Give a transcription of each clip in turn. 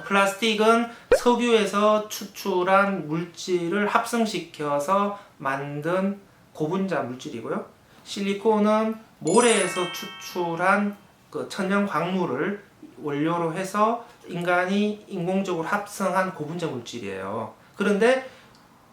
플라스틱은 석유에서 추출한 물질을 합성시켜서 만든 고분자 물질이고요. 실리콘은 모래에서 추출한 그 천연 광물을 원료로 해서 인간이 인공적으로 합성한 고분자 물질이에요. 그런데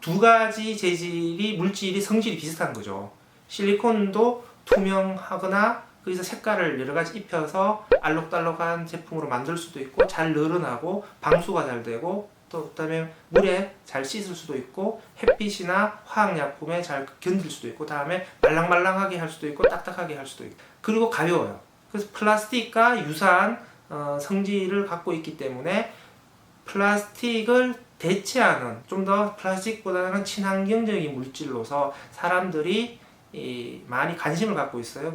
두 가지 재질이 물질이 성질이 비슷한 거죠. 실리콘도 투명하거나 거기서 색깔을 여러 가지 입혀서 알록달록한 제품으로 만들 수도 있고 잘 늘어나고 방수가 잘 되고 또 그다음에 물에 잘 씻을 수도 있고 햇빛이나 화학약품에 잘 견딜 수도 있고 다음에 말랑말랑하게 할 수도 있고 딱딱하게 할 수도 있고 그리고 가벼워요. 그래서 플라스틱과 유사한 어, 성질을 갖고 있기 때문에 플라스틱을 대체하는 좀 더 플라스틱보다는 친환경적인 물질로서 사람들이 이, 많이 관심을 갖고 있어요.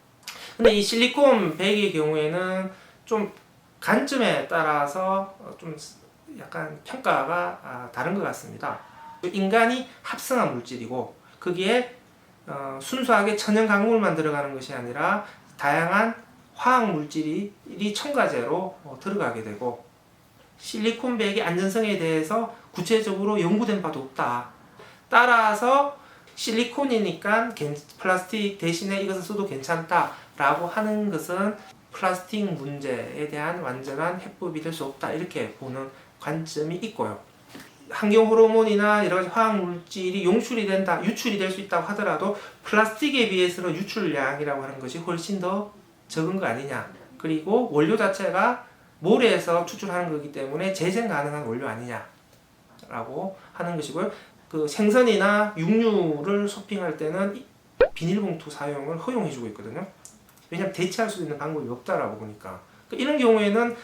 근데 이 실리콘 백의 경우에는 좀 관점에 따라서 어, 좀 약간 평가가 아, 다른 것 같습니다. 인간이 합성한 물질이고 거기에 어, 순수하게 천연 강물만 들어가는 것이 아니라 다양한 화학 물질이 첨가제로 어, 들어가게 되고 실리콘 백의 안전성에 대해서 구체적으로 연구된 바도 없다. 따라서 실리콘이니까 괜- 플라스틱 대신에 이것을 써도 괜찮다라고 하는 것은 플라스틱 문제에 대한 완전한 해법이 될 수 없다 이렇게 보는 관점이 있고요. 환경 호르몬이나 여러 가지 화학 물질이 용출이 된다, 유출이 될 수 있다고 하더라도 플라스틱에 비해서는 유출량이라고 하는 것이 훨씬 더 적은 거 아니냐. 그리고 원료 자체가 모래에서 추출하는 거기 때문에 재생 가능한 원료 아니냐라고 하는 것이고요. 그 생선이나 육류를 쇼핑할 때는 이 비닐봉투 사용을 허용해주고 있거든요. 왜냐하면 대체할 수 있는 방법이 없다라고 보니까 그 이런 경우에는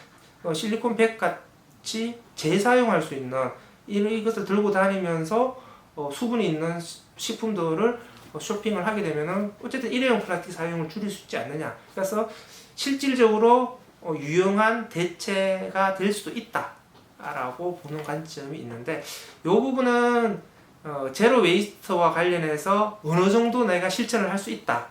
어, 실리콘 백 같이 재사용할 수 있는 이것을 들고 다니면서 어, 수분이 있는 시- 식품들을 어, 쇼핑을 하게 되면은 어쨌든 일회용 플라스틱 사용을 줄일 수 있지 않느냐. 그래서 실질적으로 어, 유용한 대체가 될 수도 있다라고 보는 관점이 있는데 이 부분은 어, 제로 웨이스트와 관련해서 어느 정도 내가 실천을 할 수 있다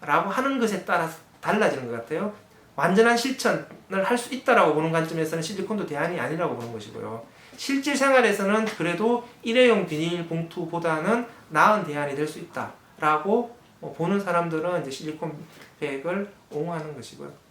라고 하는 것에 따라서 달라지는 것 같아요. 완전한 실천을 할 수 있다라고 보는 관점에서는 실리콘도 대안이 아니라고 보는 것이고요. 실질 생활에서는 그래도 일회용 비닐 봉투보다는 나은 대안이 될 수 있다라고 어, 보는 사람들은 이제 실리콘 백을 옹호하는 것이고요.